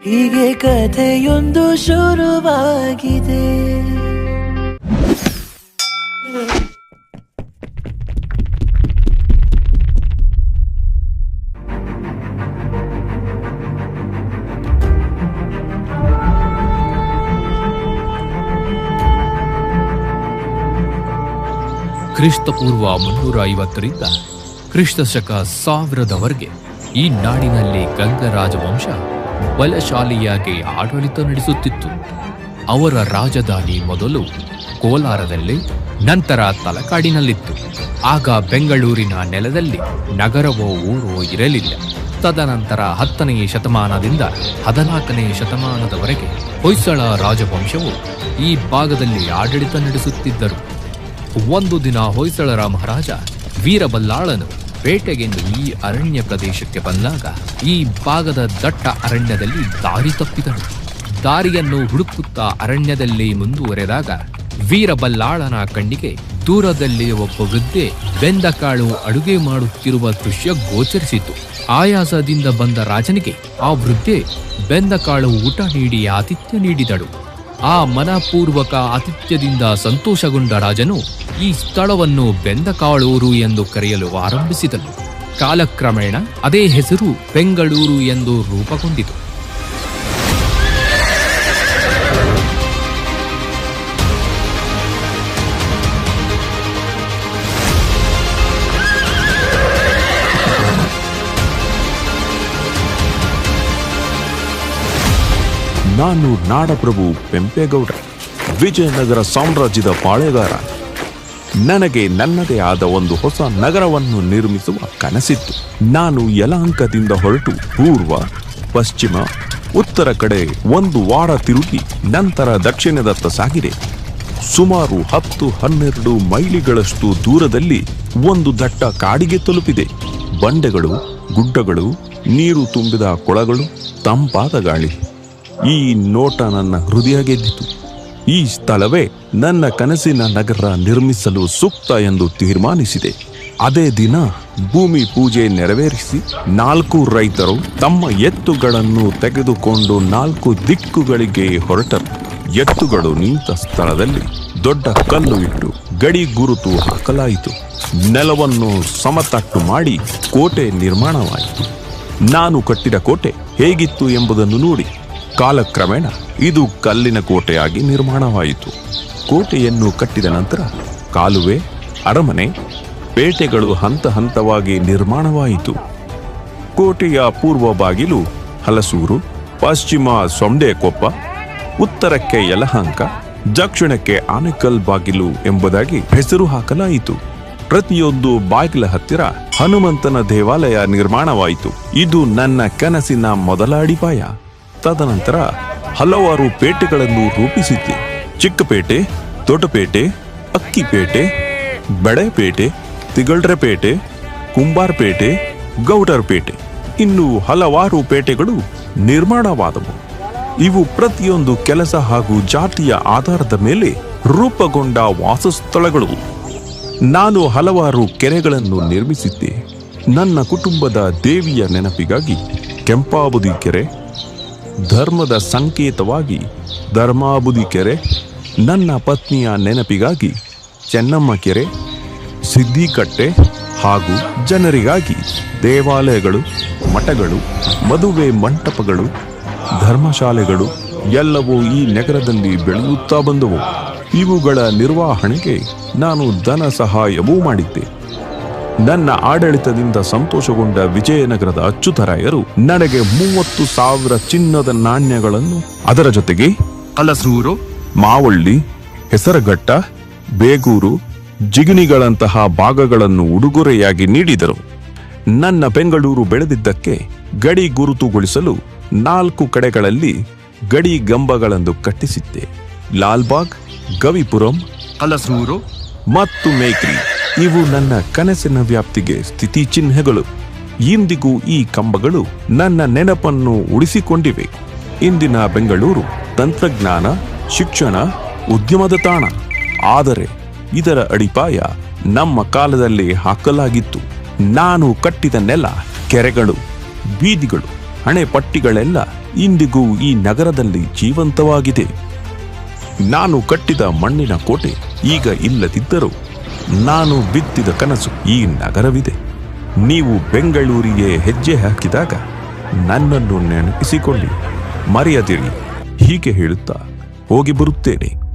ಹೀಗೆ ಕಥೆಯೊಂದು ಶುರುವಾಗಿದೆ. ಕ್ರಿಸ್ತಪೂರ್ವ ಮುನ್ನೂರ ಐವತ್ತರಿಂದ ಕ್ರಿಸ್ತ ಶಕ ಸಾವಿರದವರೆಗೆ ಈ ನಾಡಿನಲ್ಲಿ ಗಂಗ ರಾಜವಂಶ ಬಲಶಾಲಿಯಾಗಿ ಆಡಳಿತ ನಡೆಸುತ್ತಿತ್ತು. ಅವರ ರಾಜಧಾನಿ ಮೊದಲು ಕೋಲಾರದಲ್ಲಿ, ನಂತರ ತಲಕಾಡಿನಲ್ಲಿತ್ತು. ಆಗ ಬೆಂಗಳೂರಿನ ನೆಲದಲ್ಲಿ ನಗರವೋ ಊರೋ ಇರಲಿಲ್ಲ. ತದನಂತರ ಹತ್ತನೆಯ ಶತಮಾನದಿಂದ ಹದಿನಾಲ್ಕನೇ ಶತಮಾನದವರೆಗೆ ಹೊಯ್ಸಳ ರಾಜವಂಶವು ಈ ಭಾಗದಲ್ಲಿ ಆಡಳಿತ ನಡೆಸುತ್ತಿದ್ದರು. ಒಂದು ದಿನ ಹೊಯ್ಸಳರ ಮಹಾರಾಜ ವೀರಬಲ್ಲಾಳನು ಬೇಟೆಗೆಂದು ಈ ಅರಣ್ಯ ಪ್ರದೇಶಕ್ಕೆ ಬಂದಾಗ ಈ ಭಾಗದ ದಟ್ಟ ಅರಣ್ಯದಲ್ಲಿ ದಾರಿ ತಪ್ಪಿದನು. ದಾರಿಯನ್ನು ಹುಡುಕುತ್ತಾ ಅರಣ್ಯದಲ್ಲಿ ಮುಂದುವರೆದಾಗ ವೀರಬಲ್ಲಾಳನ ಕಣ್ಣಿಗೆ ದೂರದಲ್ಲಿ ಒಬ್ಬ ವೃದ್ಧೆ ಬೆಂದ ಕಾಳು ಅಡುಗೆ ಮಾಡುತ್ತಿರುವ ದೃಶ್ಯ ಗೋಚರಿಸಿತು ಆಯಾಸದಿಂದ ಬಂದ ರಾಜನಿಗೆ ಆ ವೃದ್ಧೆ ಬೆಂದ ಕಾಳು ಊಟ ನೀಡಿ ಆತಿಥ್ಯ ನೀಡಿದಳು. ಆ ಮನಪೂರ್ವಕ ಆತಿಥ್ಯದಿಂದ ಸಂತೋಷಗೊಂಡ ರಾಜನು ಈ ಸ್ಥಳವನ್ನು ಬೆಂದಕಾಳೂರು ಎಂದು ಕರೆಯಲು ಆರಂಭಿಸಿದನು. ಕಾಲಕ್ರಮೇಣ ಅದೇ ಹೆಸರು ಬೆಂಗಳೂರು ಎಂದು ರೂಪುಗೊಂಡಿತು. ನಾನು ನಾಡಪ್ರಭು ಪೆಂಪೇಗೌಡ, ವಿಜಯನಗರ ಸಾಮ್ರಾಜ್ಯದ ಪಾಳೆಗಾರ. ನನಗೆ ನನ್ನದೇ ಆದ ಒಂದು ಹೊಸ ನಗರವನ್ನು ನಿರ್ಮಿಸುವ ಕನಸಿತ್ತು. ನಾನು ಯಲಹಂಕದಿಂದ ಹೊರಟು ಪೂರ್ವ, ಪಶ್ಚಿಮ, ಉತ್ತರ ಕಡೆ ಒಂದು ವಾರ ತಿರುಗಿ ನಂತರ ದಕ್ಷಿಣದತ್ತ ಸಾಗಿದೆ. ಸುಮಾರು ಹತ್ತು ಹನ್ನೆರಡು ಮೈಲಿಗಳಷ್ಟು ದೂರದಲ್ಲಿ ಒಂದು ದಟ್ಟ ಕಾಡಿಗೆ ತಲುಪಿದೆ. ಬಂಡೆಗಳು, ಗುಡ್ಡಗಳು, ನೀರು ತುಂಬಿದ ಕೊಳಗಳು, ತಂಪಾದ ಗಾಳಿ. ಈ ನೋಟ ನನ್ನ ಹೃದಯ ಗೆದ್ದಿತು. ಈ ಸ್ಥಳವೇ ನನ್ನ ಕನಸಿನ ನಗರ ನಿರ್ಮಿಸಲು ಸೂಕ್ತ ಎಂದು ತೀರ್ಮಾನಿಸಿದೆ. ಅದೇ ದಿನ ಭೂಮಿ ಪೂಜೆ ನೆರವೇರಿಸಿ ನಾಲ್ಕು ರೈತರು ತಮ್ಮ ಎತ್ತುಗಳನ್ನು ತೆಗೆದುಕೊಂಡು ನಾಲ್ಕು ದಿಕ್ಕುಗಳಿಗೆ ಹೊರಟರು. ಎತ್ತುಗಳು ನಿಂತ ಸ್ಥಳದಲ್ಲಿ ದೊಡ್ಡ ಕಲ್ಲು ಇಟ್ಟು ಗಡಿ ಗುರುತು ಹಾಕಲಾಯಿತು. ನೆಲವನ್ನು ಸಮತಟ್ಟು ಮಾಡಿ ಕೋಟೆ ನಿರ್ಮಾಣವಾಯಿತು. ನಾನು ಕಟ್ಟಿದ ಕೋಟೆ ಹೇಗಿತ್ತು ಎಂಬುದನ್ನು ನೋಡಿ. ಕಾಲಕ್ರಮೇಣ ಇದು ಕಲ್ಲಿನ ಕೋಟೆಯಾಗಿ ನಿರ್ಮಾಣವಾಯಿತು. ಕೋಟೆಯನ್ನು ಕಟ್ಟಿದ ನಂತರ ಕಾಲುವೆ, ಅರಮನೆ, ಪೇಟೆಗಳು ಹಂತ ಹಂತವಾಗಿ ನಿರ್ಮಾಣವಾಯಿತು. ಕೋಟೆಯ ಪೂರ್ವ ಬಾಗಿಲು ಹಲಸೂರು, ಪಶ್ಚಿಮ ಸೊಂಡೆಕೊಪ್ಪ, ಉತ್ತರಕ್ಕೆ ಯಲಹಂಕ, ದಕ್ಷಿಣಕ್ಕೆ ಆನೆಕಲ್ ಬಾಗಿಲು ಎಂಬುದಾಗಿ ಹೆಸರು ಹಾಕಲಾಯಿತು. ಪ್ರತಿಯೊಂದು ಬಾಗಿಲ ಹತ್ತಿರ ಹನುಮಂತನ ದೇವಾಲಯ ನಿರ್ಮಾಣವಾಯಿತು. ಇದು ನನ್ನ ಕನಸಿನ ಮೊದಲ ಅಡಿಪಾಯ ತದನಂತರ ಹಲವಾರು ಪೇಟೆಗಳನ್ನು ರೂಪಿಸಿದ್ದೆ. ಚಿಕ್ಕಪೇಟೆ ದೊಡ್ಡಪೇಟೆ ಅಕ್ಕಿಪೇಟೆ, ಬೆಳೆಪೇಟೆ, ತಿಗಳ್ರೆಪೇಟೆ, ಕುಂಬಾರ್ಪೇಟೆ, ಗೌಡರ್ಪೇಟೆ. ಇನ್ನು ಹಲವಾರು ಪೇಟೆಗಳು ನಿರ್ಮಾಣವಾದವು. ಇವು ಪ್ರತಿಯೊಂದು ಕೆಲಸ ಹಾಗೂ ಜಾತಿಯ ಆಧಾರದ ಮೇಲೆ ರೂಪುಗೊಂಡ ವಾಸಸ್ಥಳಗಳು. ನಾನು ಹಲವಾರು ಕೆರೆಗಳನ್ನು ನಿರ್ಮಿಸಿದ್ದೆ. ನನ್ನ ಕುಟುಂಬದ ದೇವಿಯ ನೆನಪಿಗಾಗಿ ಕೆಂಪಾಬುದಿ ಕೆರೆ ಧರ್ಮದ ಸಂಕೇತವಾಗಿ ಧರ್ಮಾಬುದಿ ಕೆರೆ, ನನ್ನ ಪತ್ನಿಯ ನೆನಪಿಗಾಗಿ ಚೆನ್ನಮ್ಮ ಕೆರೆ, ಸಿದ್ದಿಕಟ್ಟೆ ಹಾಗೂ ಜನರಿಗಾಗಿ ದೇವಾಲಯಗಳು, ಮಠಗಳು, ಮದುವೆ ಮಂಟಪಗಳು, ಧರ್ಮಶಾಲೆಗಳು ಎಲ್ಲವೂ ಈ ನಗರದಲ್ಲಿ ಬೆಳೆಯುತ್ತಾ ಬಂದವು. ಇವುಗಳ ನಿರ್ವಹಣೆಗೆ ನಾನು ಧನ ಸಹಾಯವೂ ಮಾಡಿದ್ದೆ. ನನ್ನ ಆಡಳಿತದಿಂದ ಸಂತೋಷಗೊಂಡ ವಿಜಯನಗರದ ಅಚ್ಚುತರಾಯರು ನನಗೆ ಮೂವತ್ತು ಸಾವಿರ ಚಿನ್ನದ ನಾಣ್ಯಗಳನ್ನು ಅದರ ಜೊತೆಗೆ ಕಲಸೂರು, ಮಾವಳ್ಳಿ, ಹೆಸರಘಟ್ಟ, ಬೇಗೂರು, ಜಿಗಿಣಿಗಳಂತಹ ಭಾಗಗಳನ್ನು ಉಡುಗೊರೆಯಾಗಿ ನೀಡಿದರು. ನನ್ನ ಬೆಂಗಳೂರು ಬೆಳೆದಿದ್ದಕ್ಕೆ ಗಡಿ ಗುರುತುಗೊಳಿಸಲು ನಾಲ್ಕು ಕಡೆಗಳಲ್ಲಿ ಗಡಿ ಗಂಬಗಳನ್ನು ಕಟ್ಟಿಸಿದ್ದೆ. ಲಾಲ್ಬಾಗ್, ಗವಿಪುರಂ, ಕಲಸೂರು ಮತ್ತು ಮೇಕ್ರಿ ಇವು ನನ್ನ ಕನಸಿನ ವ್ಯಾಪ್ತಿಗೆ ಸ್ಥಿತಿ ಚಿಹ್ನೆಗಳು. ಇಂದಿಗೂ ಈ ಕಂಬಗಳು ನನ್ನ ನೆನಪನ್ನು ಉಳಿಸಿಕೊಂಡಿವೆ. ಇಂದಿನ ಬೆಂಗಳೂರು ತಂತ್ರಜ್ಞಾನ, ಶಿಕ್ಷಣ, ಉದ್ಯಮದ ತಾಣ. ಆದರೆ ಇದರ ಅಡಿಪಾಯ ನಮ್ಮ ಕಾಲದಲ್ಲಿ ಹಾಕಲಾಗಿತ್ತು. ನಾನು ಕಟ್ಟಿದ ನೆಲ, ಕೆರೆಗಳು, ಬೀದಿಗಳು, ಹಣೆ ಪಟ್ಟಿಗಳೆಲ್ಲ ಇಂದಿಗೂ ಈ ನಗರದಲ್ಲಿ ಜೀವಂತವಾಗಿದೆ. ನಾನು ಕಟ್ಟಿದ ಮಣ್ಣಿನ ಕೋಟೆ ಈಗ ಇಲ್ಲದಿದ್ದರೂ ನಾನು ಬಿತ್ತಿದ ಕನಸು ಈ ನಗರವಿದೆ. ನೀವು ಬೆಂಗಳೂರಿಗೆ ಹೆಜ್ಜೆ ಹಾಕಿದಾಗ ನನ್ನನ್ನು ನೆನಪಿಸಿಕೊಳ್ಳಿ. ಮರೆಯದಿರಿ. ಹೀಗೆ ಹೇಳುತ್ತಾ ಹೋಗಿ ಬರುತ್ತೇನೆ.